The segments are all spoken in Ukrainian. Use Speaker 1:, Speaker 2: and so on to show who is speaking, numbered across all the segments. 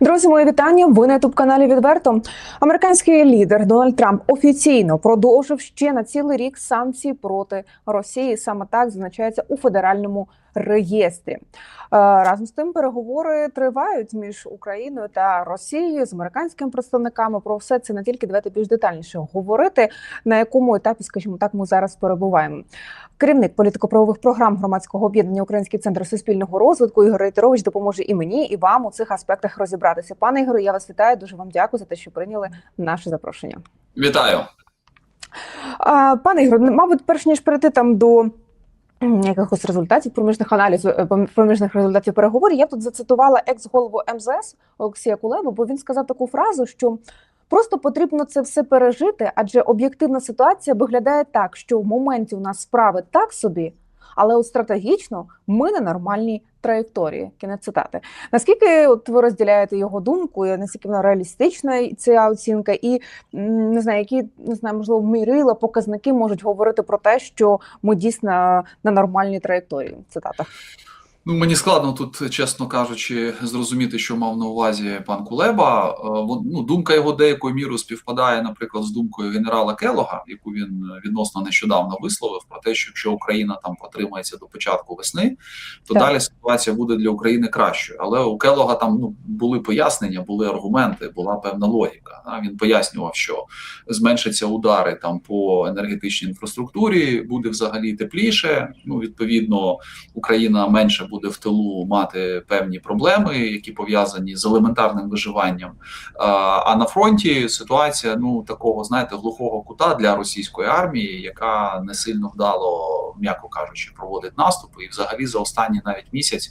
Speaker 1: Друзі, мої вітання. Ви на ютуб каналі відверто. Американський лідер Дональд Трамп офіційно продовжив ще на цілий рік санкції проти Росії. Саме так зазначається у федеральному реєстрі. Е, Разом з тим переговори тривають між Україною та Росією з американськими представниками. Про все це не тільки давайте більш детальніше говорити, на якому етапі, скажімо так, ми зараз перебуваємо. Керівник політико-правових програм громадського об'єднання Український центр суспільного розвитку Ігор Рейтерович допоможе і мені, і вам у цих аспектах розібратися. Пане Ігорю, я вас вітаю. Дуже вам дякую за те, що прийняли наше запрошення.
Speaker 2: Вітаю.
Speaker 1: Пане Ігорю, мабуть, перш ніж перейти там до якихось результатів проміжних аналізів е, проміжних результатів переговорів, я тут зацитувала екс-голову МЗС Олексія Кулебу, бо він сказав таку фразу, що просто потрібно це все пережити, адже об'єктивна ситуація виглядає так, що в моменті у нас справи так собі, але от стратегічно ми на нормальній траєкторії. Кінець цитати. Наскільки от ви розділяєте його думку, і наскільки вона реалістична ця оцінка, і не знаю, які не знаю, можливо, мірила, показники можуть говорити про те, що ми дійсно на нормальній траєкторії. Цитата.
Speaker 2: Ну мені складно тут, чесно кажучи, зрозуміти, що мав на увазі пан Кулеба. Е, Ну, думка його деякою мірою співпадає, наприклад, з думкою генерала Келога, яку він відносно нещодавно висловив про те, що якщо Україна там протримається до початку весни, то
Speaker 1: Так.
Speaker 2: далі ситуація буде для України кращою. Але у Келога там ну були пояснення, були аргументи, була певна логіка. да. Він пояснював, що зменшаться удари там по енергетичній інфраструктурі, буде взагалі тепліше. Ну відповідно, Україна менше буде в тилу мати певні проблеми, які пов'язані з елементарним виживанням. А на фронті ситуація ну такого, знаєте, глухого кута для російської армії, яка не сильно вдало, м'яко кажучи, проводить наступи, і взагалі за останній навіть місяць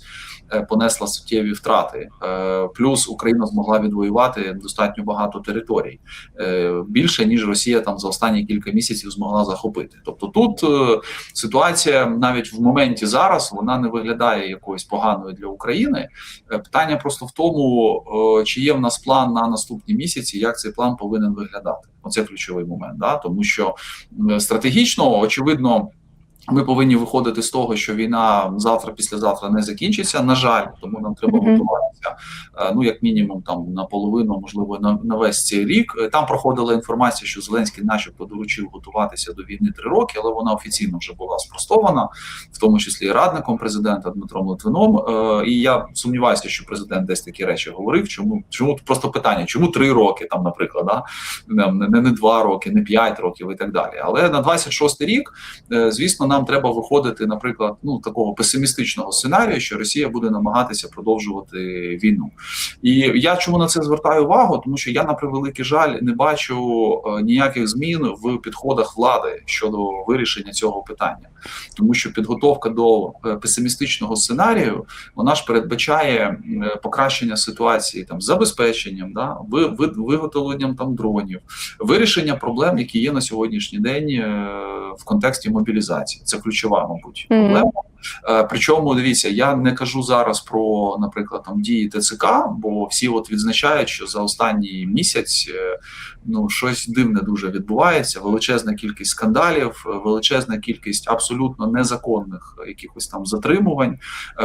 Speaker 2: е, понесла суттєві втрати. Е, Плюс Україна змогла відвоювати достатньо багато територій е, більше ніж Росія там за останні кілька місяців змогла захопити. Тобто тут ситуація навіть в моменті зараз вона не виглядає якоюсь поганою для України. Питання просто в тому, чи є в нас план на наступні місяці, як цей план повинен виглядати. Оце ключовий момент, да? тому що стратегічно очевидно. Ми повинні виходити з того, що війна завтра, післязавтра не закінчиться. На жаль, тому нам треба готуватися. е, Ну як мінімум, там наполовину, можливо, на, на весь цей рік. Е, Там проходила інформація, що Зеленський, начебто, доручив готуватися до війни три роки, але вона офіційно вже була спростована, в тому числі і радником президента Дмитром Литвином. Е, І я сумніваюся, що президент десь такі речі говорив. Чому чому просто питання? Чому три роки, там, наприклад, да? не, не, не два роки, не п'ять років і так далі. Але на 26-й рік, звісно, нам треба виходити, наприклад, ну такого песимістичного сценарію, що Росія буде намагатися продовжувати війну. І я чому на це звертаю увагу? Тому що я на превеликий жаль не бачу е, ніяких змін в підходах влади щодо вирішення цього питання, тому що підготовка до е, песимістичного сценарію вона ж передбачає покращення ситуації там забезпеченням, да ви, ви, виготовленням там дронів, вирішення проблем, які є на сьогоднішній день е, в контексті мобілізації. Це ключова, мабуть, проблема. Е, Причому дивіться, я не кажу зараз про, наприклад, там дії ТЦК, бо всі от відзначають, що за останній місяць е, ну щось дивне дуже відбувається. Величезна кількість скандалів, е, величезна кількість абсолютно незаконних якихось там затримувань.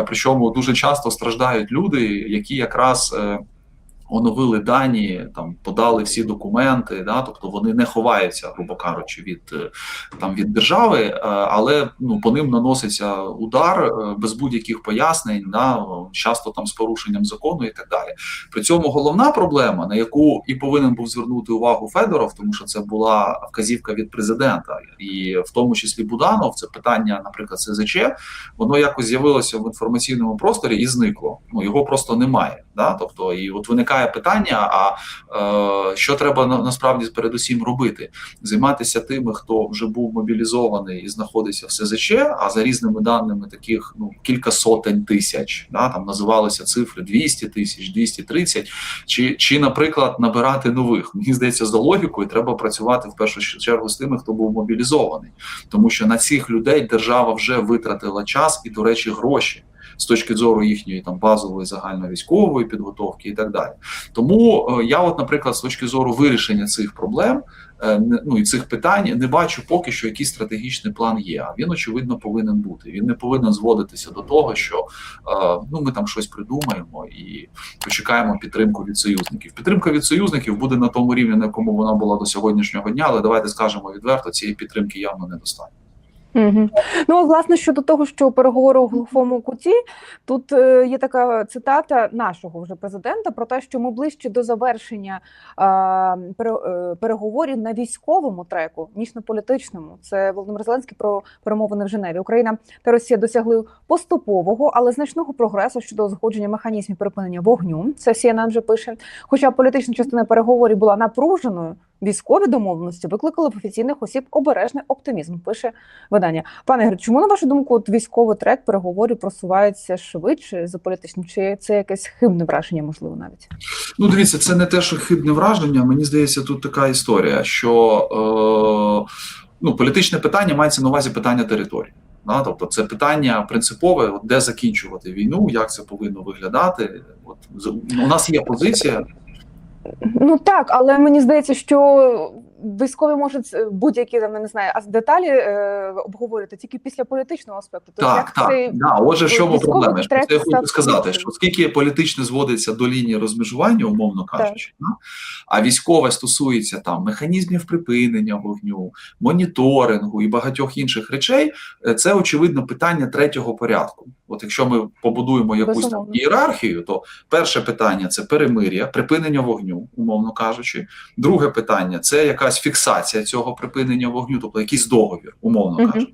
Speaker 2: Причому дуже часто страждають люди, які якраз. Оновили дані, там подали всі документи, да, тобто вони не ховаються, грубо кажучи, від е, там від держави, е, але ну по ним наноситься удар е, без будь-яких пояснень, да, часто там з порушенням закону і так далі. При цьому головна проблема, на яку і повинен був звернути увагу Федоров, тому що це була вказівка від президента, і в тому числі Буданов, це питання, наприклад, СЗЧ, воно якось з'явилося в інформаційному просторі і зникло. Ну його просто немає. Да? Тобто, і от виникає питання: а е, що треба на, насправді передусім робити? Займатися тими, хто вже був мобілізований і знаходиться в СЗЧ, а за різними даними таких ну кілька сотень тисяч, да? там називалися цифри 200 тисяч, 230, чи, чи, наприклад, набирати нових. Мені здається, за логікою треба працювати в першу чергу з тими, хто був мобілізований, тому що на цих людей держава вже витратила час і, до речі, гроші. З точки зору їхньої там базової загальновійськової підготовки і так далі. Тому е, я, от, наприклад, з точки зору вирішення цих проблем. е, Ну і цих питань не бачу поки що який стратегічний план є. А він очевидно повинен бути. Він не повинен зводитися до того, що е, ну ми там щось придумаємо і почекаємо підтримку від союзників. Підтримка від союзників буде на тому рівні, на якому вона була до сьогоднішнього дня, але давайте скажемо відверто, цієї підтримки явно недостатньо.
Speaker 1: Ну, власне, щодо того, що переговори у глухому куті, тут е, є така цитата нашого вже президента про те, що ми ближче до завершення е, переговорів на військовому треку, ніж на політичному. Це Володимир Зеленський про перемовини в Женеві. Україна та Росія досягли поступового, але значного прогресу щодо узгодження механізмів припинення вогню. Це CNN вже пише. Хоча політична частина переговорів була напруженою. Військові домовленості викликали в офіційних осіб обережний оптимізм. Пише видання. Пане Ігор, чому на вашу думку от військовий трек переговорів просувається швидше за політичним? Чи це якесь хибне враження, можливо, навіть?
Speaker 2: Ну, дивіться, це не те, що хибне враження. Мені здається, тут така історія, що е, ну, політичне питання мається на увазі питання території. Да? Тобто, це питання принципове, от де закінчувати війну, як це повинно виглядати. От у нас є позиція.
Speaker 1: Ну так, але мені здається, що військові можуть е, будь-які там не знаю, а деталі е, обговорювати тільки після політичного аспекту. Тобто,
Speaker 2: Так, так.
Speaker 1: цей
Speaker 2: Да. Отже, в чому
Speaker 1: військовий
Speaker 2: проблема? Що це я хочу сказати, що оскільки політичне зводиться до лінії розмежування, умовно кажучи, да? а військове стосується там механізмів припинення вогню, моніторингу і багатьох інших речей, е, це очевидно питання третього порядку. От якщо ми побудуємо якусь там ієрархію, то перше питання це перемир'я, припинення вогню, умовно кажучи. Друге питання це якась фіксація цього припинення вогню, тобто якийсь договір, умовно
Speaker 1: Мгм.
Speaker 2: кажучи.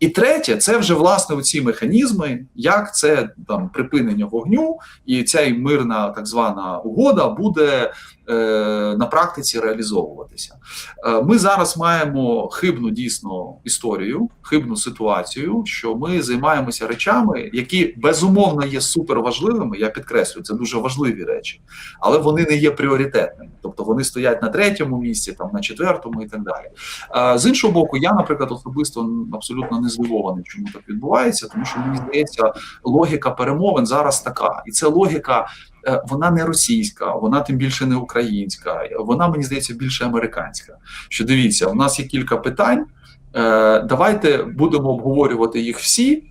Speaker 2: І третє, це вже власне ці механізми, як це там припинення вогню, і ця мирна так звана угода буде на практиці реалізовуватися. Е, ми зараз маємо хибну дійсно історію, хибну ситуацію, що ми займаємося речами, які безумовно є суперважливими. Я підкреслюю, це дуже важливі речі, але вони не є пріоритетними. Тобто вони стоять на третьому місці, там на четвертому і так далі. Е, З іншого боку, я, наприклад, особисто абсолютно не здивований, чому так відбувається, тому що мені здається, логіка перемовин зараз така, і це логіка. Е, Вона не російська, вона тим більше не українська. Вона мені здається більше американська. Що дивіться, у нас є кілька питань. е, Давайте будемо обговорювати їх всі.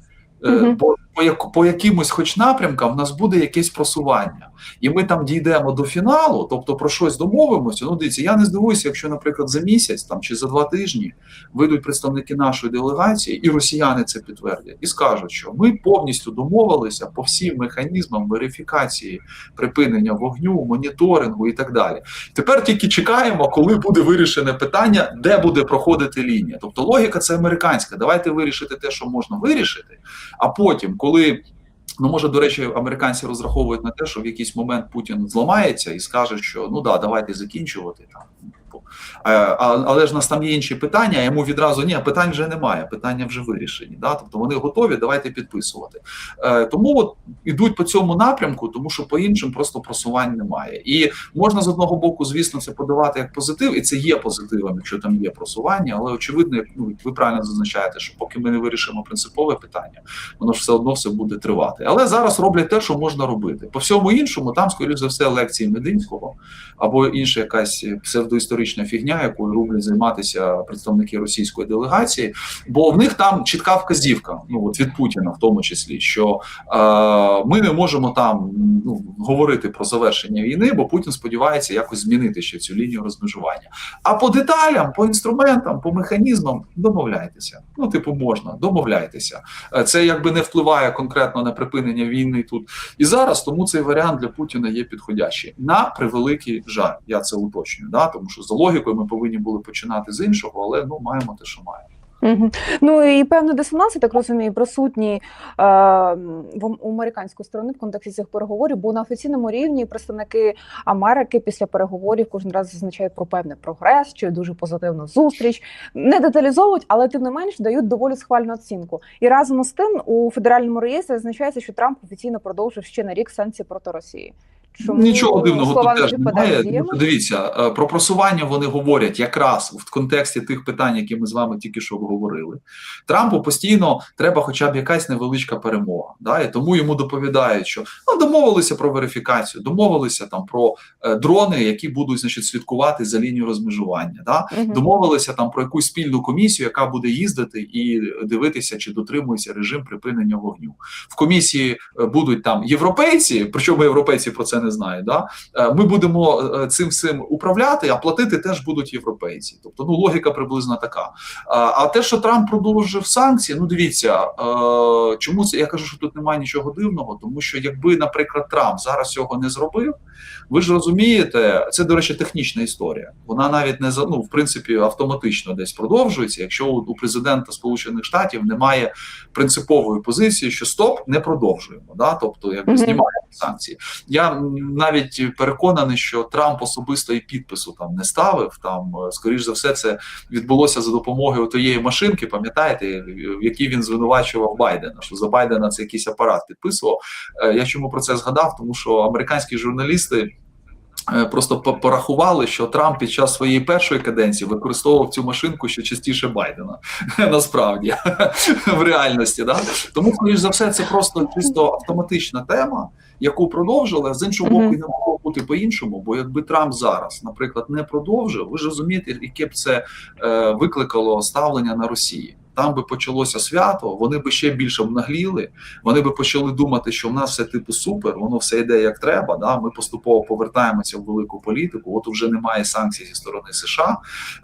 Speaker 2: е, Бо по, як, по якимось хоч напрямкам в нас буде якесь просування, і ми там дійдемо до фіналу, тобто про щось домовимося. Ну, дивіться, я не здивуюся, якщо, наприклад, за місяць там чи за два тижні вийдуть представники нашої делегації, і росіяни це підтвердять, і скажуть, що ми повністю домовилися по всім механізмам верифікації припинення вогню, моніторингу і так далі. Тепер тільки чекаємо, коли буде вирішене питання, де буде проходити лінія. Тобто логіка це американська. Давайте вирішити те, що можна вирішити, а потім, коли. Ну, може, до речі, американці розраховують на те, що в якийсь момент Путін зламається і скаже, що ну да, давайте закінчувати там. Е, Але ж у нас там є інші питання, йому відразу ні, питань вже немає, питання вже вирішені. Да? Тобто вони готові, давайте підписувати. Е, Тому от ідуть по цьому напрямку, тому що по іншим просто просувань немає. І можна з одного боку, звісно, це подавати як позитив, і це є позитивом, якщо там є просування, але очевидно, ну, ви правильно зазначаєте, що поки ми не вирішимо принципове питання, воно ж все одно все буде тривати. Але зараз роблять те, що можна робити. По всьому іншому, там, скоріш за все, лекції Мединського або інша якась псевдоісторична фігня, якою роблять займатися представники російської делегації, бо в них там чітка вказівка, ну от від Путіна, в тому числі, що е, ми не можемо там ну, говорити про завершення війни, бо Путін сподівається якось змінити ще цю лінію розмежування. А по деталям, по інструментам, по механізмам домовляйтеся. Ну, типу, можна, домовляйтеся. Е, Це якби не впливає конкретно на припинення війни тут і зараз, тому цей варіант для Путіна є підходящий. На превеликий жаль, я це уточнюю, да? тому що за ми повинні були починати з іншого, але ну маємо те, що маємо.
Speaker 1: Ну і певний дисонанс, так розумію, присутній е, в американської сторони в контексті цих переговорів, бо на офіційному рівні представники Америки після переговорів кожен раз зазначають про певний прогрес чи дуже позитивну зустріч. Не деталізовують, але тим не менш дають доволі схвальну оцінку. І разом з тим у федеральному реєстрі зазначається, що Трамп офіційно продовжив ще на рік санкції проти Росії. Чому
Speaker 2: Нічого дивного тут теж немає. Ну, Дивіться, е, про просування вони говорять якраз в контексті тих питань, які ми з вами тільки що обговорили. Трампу постійно треба, хоча б якась невеличка перемога. Да? І тому йому доповідають, що ну домовилися про верифікацію, домовилися там про е, дрони, які будуть значить слідкувати за лінією розмежування. Да?
Speaker 1: Мгм.
Speaker 2: Домовилися там про якусь спільну комісію, яка буде їздити і дивитися, чи дотримується режим припинення вогню. В комісії е, будуть там європейці, причому європейці про це не знають. Да? Е, Ми будемо е, цим всім управляти, а платити теж будуть європейці. Тобто, ну логіка приблизно така. А, а те, що Трамп продовжив санкції, ну дивіться, е, чому це я кажу, що тут немає нічого дивного, тому що якби, наприклад, Трамп зараз цього не зробив, ви ж розумієте, це до речі, технічна історія. Вона навіть не ну, в принципі автоматично десь продовжується. Якщо у, президента Сполучених Штатів немає принципової позиції, що стоп, не продовжуємо. Да? Тобто, якби
Speaker 1: Мгм.
Speaker 2: знімаємо санкції. Я навіть переконаний, що Трамп особисто і підпису там не ставив. Там, е, скоріш за все, це відбулося за допомогою тієї машинки, пам'ятаєте, в якій він звинувачував Байдена, що за Байдена це якийсь апарат підписував. Е, Я чому про це згадав? Тому що американські журналісти. е, Просто порахували, що Трамп під час своєї першої каденції використовував цю машинку ще частіше Байдена. Насправді в реальності, да тому, скоріш за все, це просто чисто автоматична тема, яку продовжили. а З іншого боку, і не могло бути по-іншому. Бо якби Трамп зараз, наприклад, не продовжив, ви ж розумієте, яке б це е, викликало ставлення на Росії. Там би почалося свято, вони би ще більше обнагліли, вони би почали думати, що в нас все типу супер, воно все йде як треба. Да? Ми поступово повертаємося в велику політику. От вже немає санкцій зі сторони США,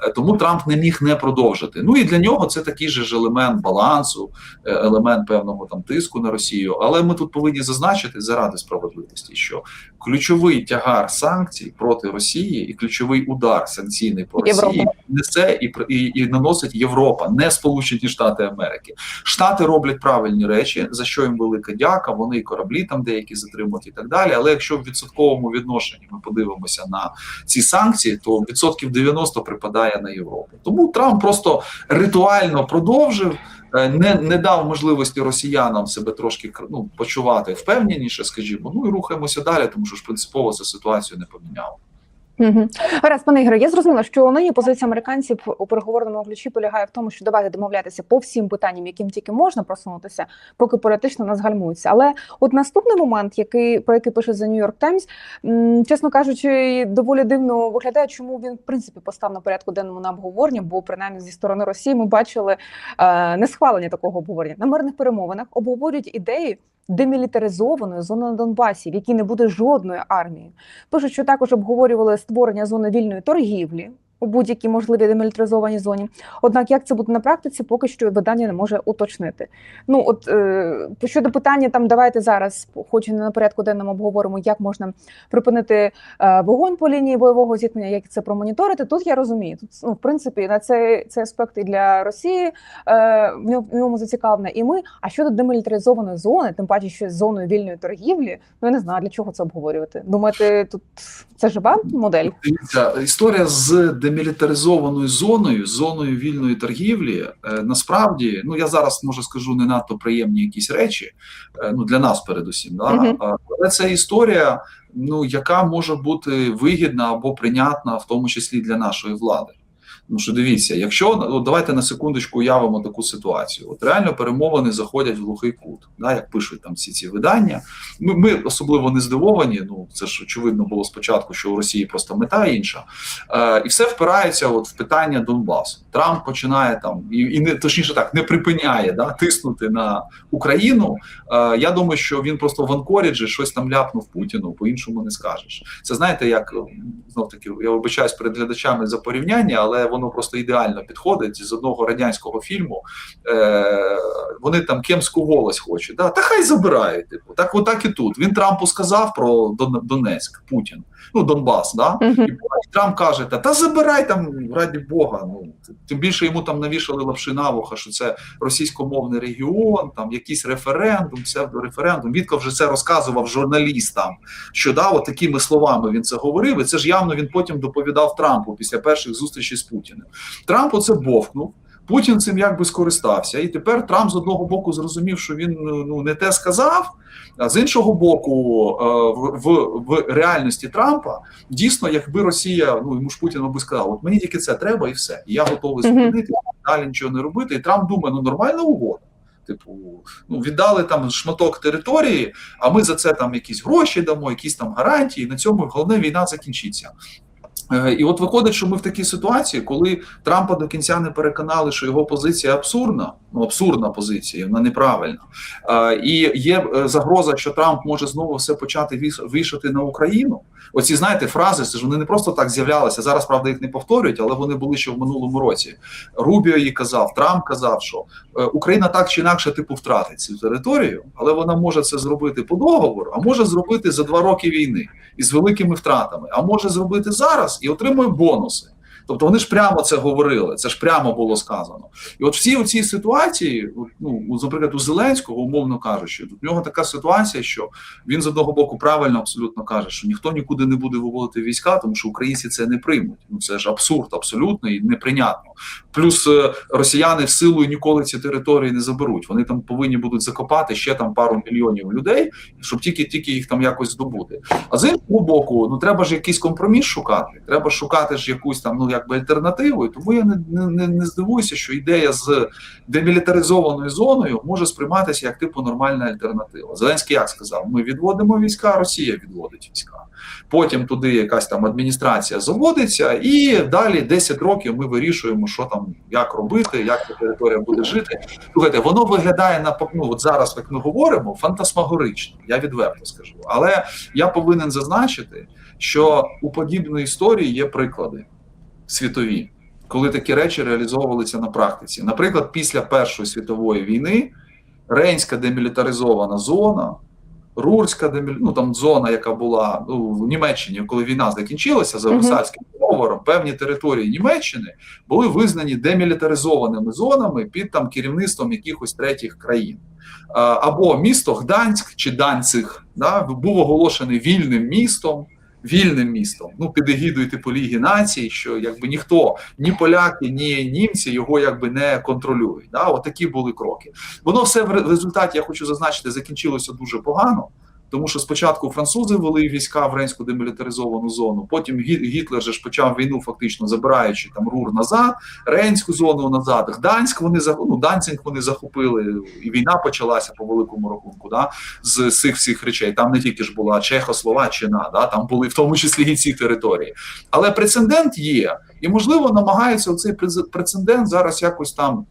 Speaker 2: Е, тому Трамп не міг не продовжити. Ну і для нього це такий же ж елемент балансу, е, елемент певного там тиску на Росію. Але ми тут повинні зазначити заради справедливості, що ключовий тягар санкцій проти Росії і ключовий удар санкційний по
Speaker 1: Європа.
Speaker 2: Росії несе і, і, і наносить Європа, не Сполучені Штати Америки. Штати роблять правильні речі, за що їм велика дяка. Вони і кораблі там деякі затримують і так далі. Але якщо в відсотковому відношенні ми подивимося на ці санкції, то відсотків 90 припадає на Європу. Тому Трамп просто ритуально продовжив. е, Не, не дав можливості росіянам себе трошки ну, почувати впевненіше, скажімо. Ну і рухаємося далі, тому що ж принципово це ситуацію не поміняло.
Speaker 1: Угу. Гаразд, пане Ігоре, я зрозуміла, що нині позиція американців у переговорному ключі полягає в тому, що давайте домовлятися по всім питанням, яким тільки можна просунутися, поки політично нас гальмуються. Але от наступний момент, який про який пише The New York Times, чесно кажучи, доволі дивно виглядає, чому він в принципі постав на порядку денному на обговорення, бо принаймні зі сторони Росії ми бачили е, не схвалення такого обговорення на мирних перемовинах. Обговорюють ідеї демілітаризованої зони на Донбасі, в якій не буде жодної армії. Пишуть, що також обговорювали створення зони вільної торгівлі у будь-якій можливій демілітаризованій зоні. Однак, як це буде на практиці, поки що видання не може уточнити. Ну от е, щодо питання, там давайте зараз, хоч і не на порядку денному обговоримо, як можна припинити е, вогонь по лінії бойового зіткнення, як це промоніторити. Тут я розумію. Тут ну, в принципі на це цей аспект і для Росії е, в ньому- зацікавлена, і ми. А щодо демілітаризованої зони, тим паче, що зоною вільної торгівлі, ну я не знаю для чого це обговорювати. Думаєте, тут це жива модель?
Speaker 2: Історія з демілітаризованою зоною, зоною вільної торгівлі. е, насправді, ну я зараз може скажу не надто приємні якісь речі. е, ну для нас, передусім, да. А, але це історія, ну яка може бути вигідна або прийнятна, в тому числі для нашої влади. Ну що дивіться, якщо от давайте на секундочку уявимо таку ситуацію. От реально перемовини заходять в глухий кут, да, як пишуть там всі ці видання. Ми, ми особливо не здивовані. Ну це ж очевидно було спочатку, що у Росії просто мета інша, е, і все впирається от в питання Донбасу. Трамп починає там і, і не точніше так не припиняє да, тиснути на Україну. Е, я думаю, що він просто в Анкоріджі щось там ляпнув Путіну, по-іншому не скажеш. Це знаєте, як знов таки я вибачаюсь перед глядачами за порівняння, але воно просто ідеально підходить з одного радянського фільму. Е, вони там кемську волость хочуть. Да? Та хай забирають. Типу. Так, отак і тут. Він Трампу сказав про Дон- Донецьк, Путін, ну Донбас. Да?
Speaker 1: Мгм.
Speaker 2: І Трамп каже: та, та забирай там, раді Бога. Ну тим більше йому там навішали лапши на вуха, що це російськомовний регіон, там якийсь референдум, псевдореферендум. Вітко вже це розказував журналістам. Що да, от такими словами він це говорив. І це ж явно він потім доповідав Трампу після перших зустрічей з Путіним. Трамп оце бовкнув. Путін цим якби скористався, і тепер Трамп з одного боку зрозумів, що він ну не те сказав. А з іншого боку, е, в, в, в реальності Трампа дійсно, якби Росія, ну йому ж Путін би сказав, от мені тільки це треба, і все. І я готовий зупинити, далі нічого не робити. І Трамп думає, ну нормальна угода. Типу, ну віддали там шматок території, а ми за це там якісь гроші дамо, якісь там гарантії. На цьому головне війна закінчиться. Е, І от виходить, що ми в такій ситуації, коли Трампа до кінця не переконали, що його позиція абсурдна, ну абсурдна позиція, вона неправильна. Е, І є е, загроза, що Трамп може знову все почати віш- вішати на Україну. Оці знаєте фрази, це ж вони не просто так з'являлися. Зараз правда їх не повторюють, але вони були ще в минулому році. Рубіо їй казав, Трамп казав, що Україна так чи інакше типу втратить цю територію, але вона може це зробити по договору, а може зробити за два роки війни із великими втратами, а може зробити зараз і отримує бонуси. Тобто вони ж прямо це говорили, це ж прямо було сказано. І от всі ці ситуації, ну у- наприклад, у Зеленського, умовно кажучи, в нього така ситуація, що він з одного боку правильно абсолютно каже, що ніхто нікуди не буде виводити війська, тому що українці це не приймуть. Ну це ж абсурд абсолютно і неприйнятно. Плюс е, росіяни в силу ніколи ці території не заберуть. Вони там повинні будуть закопати ще там пару мільйонів людей, щоб тільки тільки їх там якось здобути. А з іншого боку, ну треба ж якийсь компроміс шукати. Треба шукати ж якусь там ну якби альтернативу. І Тому я не, не, не здивуюся, що ідея з демілітаризованою зоною може сприйматися як типу нормальна альтернатива. Зеленський як сказав: ми відводимо війська, Росія відводить війська. Потім туди якась там адміністрація заводиться, і далі 10 років ми вирішуємо, що там як робити, як ця територія буде жити. Слухайте, воно виглядає на ну, от зараз, як ми говоримо, фантасмагорично. Я відверто скажу. Але я повинен зазначити, що у подібної історії є приклади світові, коли такі речі реалізовувалися на практиці. Наприклад, після Першої світової війни Рейнська демілітаризована зона. Рурська деміль... ну, там зона, яка була ну, в Німеччині, коли війна закінчилася за. Версальським договором, певні території Німеччини були визнані демілітаризованими зонами під там керівництвом якихось третіх країн. Або місто Гданськ чи Данциг да, був оголошений вільним містом. Вільним містом, ну під егідою типу Ліги націй, що якби ніхто, ні поляки, ні німці його якби не контролюють. Да? Отакі були кроки. Воно все в результаті, я хочу зазначити, закінчилося дуже погано. Тому що спочатку французи вели війська в Рейнську демілітаризовану зону, потім Гітлер же ж почав війну, фактично забираючи там Рур назад, Рейнську зону назад, Гданськ вони ну, Данцинг вони захопили, і війна почалася по великому рахунку. Да, з цих всіх речей. Там не тільки ж була Чехословаччина, да, там були в тому числі і ці території. Але прецедент є, і можливо намагаються цей прецедент зараз якось там.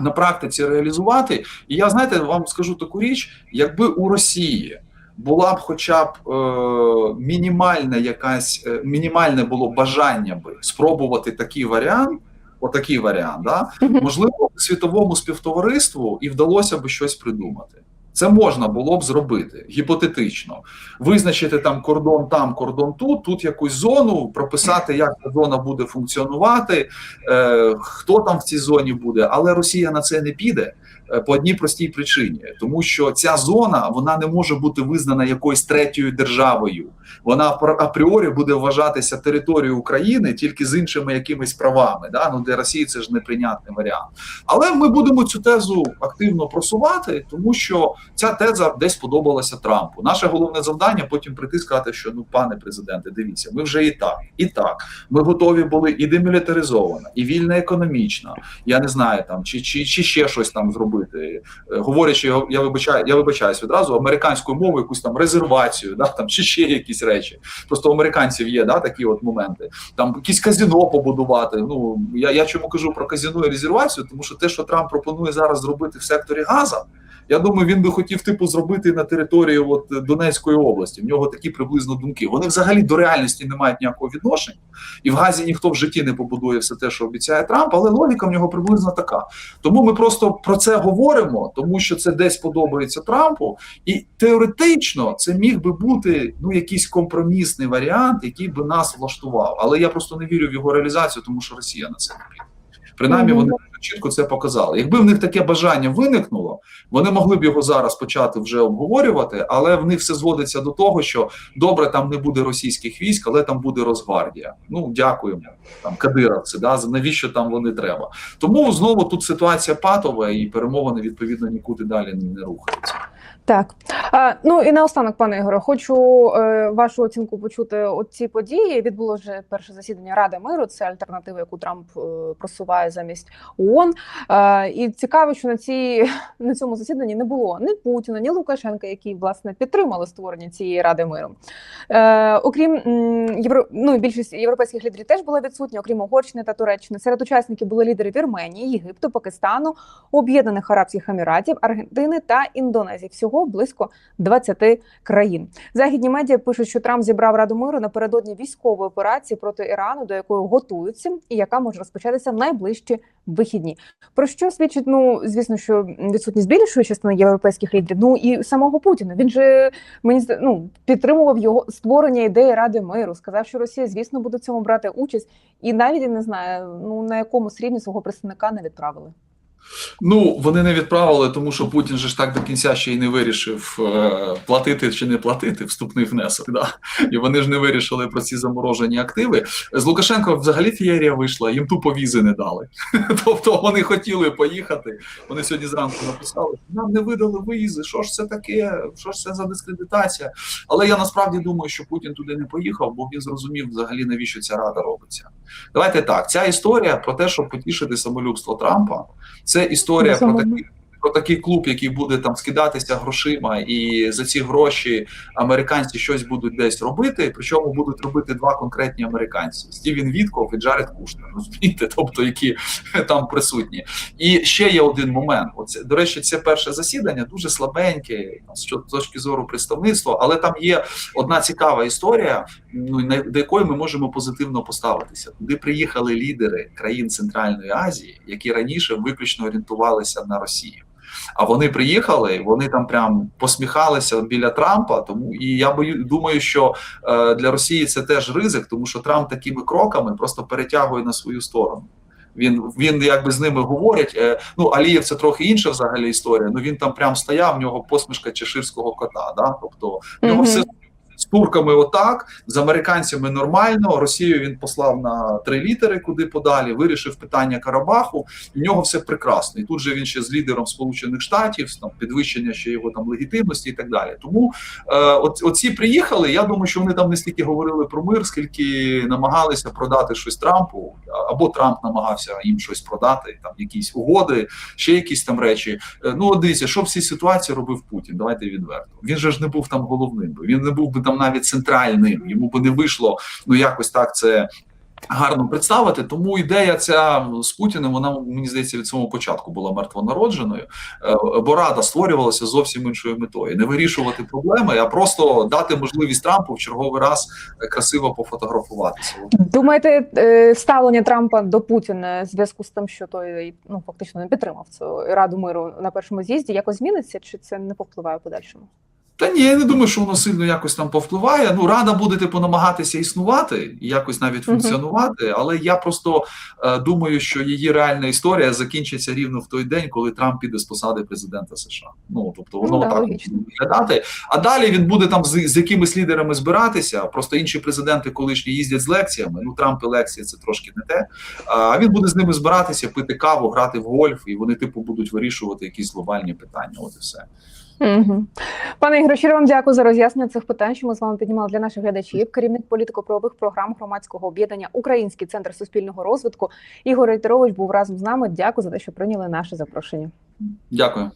Speaker 2: На практиці реалізувати, і я знаєте, вам скажу таку річ: якби у Росії була б хоча б е, мінімальна якась е, мінімальне було бажання би спробувати такий варіант, отакий варіант, да, можливо, світовому співтовариству і вдалося б щось придумати. Це можна було б зробити гіпотетично, визначити там кордон, там кордон тут, тут якусь зону, прописати, як ця зона буде функціонувати, е, хто там в цій зоні буде. Але Росія на це не піде по одній простій причині, тому що ця зона вона не може бути визнана якоюсь третьою державою. Вона апр- апріорі буде вважатися територією України тільки з іншими якимись правами. Да? Ну для Росії це ж неприйнятний варіант. Але ми будемо цю тезу активно просувати, тому що ця теза десь подобалася Трампу. Наше головне завдання потім прийти сказати, що ну, пане президенте, дивіться, ми вже і так, і так. Ми готові були і демілітаризована, і вільна економічна. Я не знаю там, чи, чи, чи ще щось там зробити. Е, Говорячи, я вибачаю, я вибачаюсь відразу американською мовою, якусь там резервацію, да, там чи ще якісь речі. Просто у американців є да, такі от моменти. Там якісь казіно побудувати. Ну я, я чому кажу про казіно і резервацію, тому що те, що Трамп пропонує зараз зробити в секторі Газа. Я думаю, він би хотів типу зробити на території от Донецької області. В нього такі приблизно думки. Вони взагалі до реальності не мають ніякого відношення, і в Газі ніхто в житті не побудує все те, що обіцяє Трамп, але логіка в нього приблизно така. Тому ми просто про це говоримо, тому що це десь подобається Трампу, і теоретично це міг би бути ну якийсь компромісний варіант, який би нас влаштував. Але я просто не вірю в його реалізацію, тому що Росія на це не піде. Принаймні, вони чітко це показали. Якби в них таке бажання виникнуло, вони могли б його зараз почати вже обговорювати, але в них все зводиться до того, що добре, там не буде російських військ, але там буде Росгвардія. Ну дякуємо там кадировці. Да за навіщо там вони треба? Тому знову тут ситуація патова, і перемовини відповідно нікуди далі не рухаються.
Speaker 1: Так а, ну і наостанок, пане Ігоре, хочу е, вашу оцінку почути. От ці події відбуло вже перше засідання Ради миру. Це альтернатива, яку Трамп е, просуває замість ООН. Е, і цікаво, що на цій на цьому засіданні не було ні Путіна, ні Лукашенка, які власне підтримали створення цієї ради миру. Е, окрім євро, ну більшість європейських лідерів теж була відсутня, окрім Угорщини та Туреччини. Серед учасників були лідери Вірменії, Єгипту, Пакистану, Об'єднаних Арабських Еміратів, Аргентини та Індонезії. Всього близько 20 країн. Західні медіа пишуть, що Трамп зібрав Раду миру напередодні військової операції проти Ірану, до якої готуються, і яка може розпочатися найближчі вихідні. Про що свідчить? Ну звісно, що відсутність більшої частини європейських лідерів. Ну і самого Путіна. Він же мені ну, підтримував його створення ідеї Ради миру. Сказав, що Росія, звісно, буде в цьому брати участь, і навіть не знаю, ну на якому рівні свого представника не відправили.
Speaker 2: Ну вони не відправили, тому що Путін же ж так до кінця ще й не вирішив е, платити чи не платити вступний внесок. Да? І вони ж не вирішили про ці заморожені активи. З Лукашенко взагалі фієрія вийшла, їм тупо візи не дали. Тобто вони хотіли поїхати. Вони сьогодні зранку написали, що нам не видали виїзи. Що ж це таке? Що ж це за дискредитація? Але я насправді думаю, що Путін туди не поїхав, бо він зрозумів взагалі навіщо ця рада робиться. Давайте так. Ця історія про те, щоб потішити самолюбство Трампа. Це історія про
Speaker 1: Безумовно.
Speaker 2: Про такий клуб, який буде там скидатися грошима, і за ці гроші американці щось будуть десь робити. Причому будуть робити два конкретні американці: Стівен Вітков і Джаред Кушнер. Розумієте, тобто які там присутні. І ще є один момент. Оце до речі, це перше засідання дуже слабеньке з точки зору представництва, але там є одна цікава історія, ну до якої ми можемо позитивно поставитися. Туди приїхали лідери країн Центральної Азії, які раніше виключно орієнтувалися на Росію. А вони приїхали, вони там прям посміхалися біля Трампа. Тому і я бою думаю, що е, для Росії це теж ризик, тому що Трамп такими кроками просто перетягує на свою сторону. Він він якби з ними говорять. Е, ну Алієв це трохи інша взагалі історія. Ну він там прям стояв, в нього посмішка чеширського кота. Да? Тобто в нього
Speaker 1: Мгм.
Speaker 2: все з турками отак, з американцями нормально. Росію він послав на три літери, куди подалі, вирішив питання Карабаху. І в нього все прекрасно. І тут же він ще з лідером Сполучених Штатів, там підвищення ще його там легітимності і так далі. Тому е, оці приїхали. Я думаю, що вони там не стільки говорили про мир, скільки намагалися продати щось Трампу, або Трамп намагався їм щось продати, там якісь угоди, ще якісь там речі. Е, Ну, от дивіться, що в цій ситуації робив Путін. Давайте відверто. Він же ж не був там головним. Він не був би там навіть центральним. Йому би не вийшло ну якось так це. Гарно представити, тому ідея ця з Путіним, вона мені здається від самого початку була мертвонародженою, Е, бо рада створювалася зовсім іншою метою: не вирішувати проблеми, а просто дати можливість Трампу в черговий раз красиво пофотографуватися.
Speaker 1: Думаєте, е, ставлення Трампа до Путіна в зв'язку з тим, що той ну фактично не підтримав цю раду миру на першому з'їзді, якось зміниться, чи це не повпливає в подальшому?
Speaker 2: Та ні, я не думаю, що воно сильно якось там повпливає. Ну, рада буде типу намагатися існувати і якось навіть функціонувати. Але я просто е, думаю, що її реальна історія закінчиться рівно в той день, коли Трамп піде з посади президента США. Ну тобто воно
Speaker 1: Ну,
Speaker 2: так
Speaker 1: логічно.
Speaker 2: буде виглядати. А далі він буде там з, з якимись лідерами збиратися. Просто інші президенти колишні їздять з лекціями. Ну Трамп і лекції це трошки не те. А він буде з ними збиратися, пити каву, грати в гольф, і вони, типу, будуть вирішувати якісь глобальні питання. От і все.
Speaker 1: Угу. Пане Ігор, щиро вам дякую за роз'яснення цих питань, що ми з вами піднімали для наших глядачів. Керівник політико-правових програм громадського об'єднання Український центр суспільного розвитку Ігор Рейтерович був разом з нами. Дякую за те, що прийняли наше запрошення.
Speaker 2: Дякую.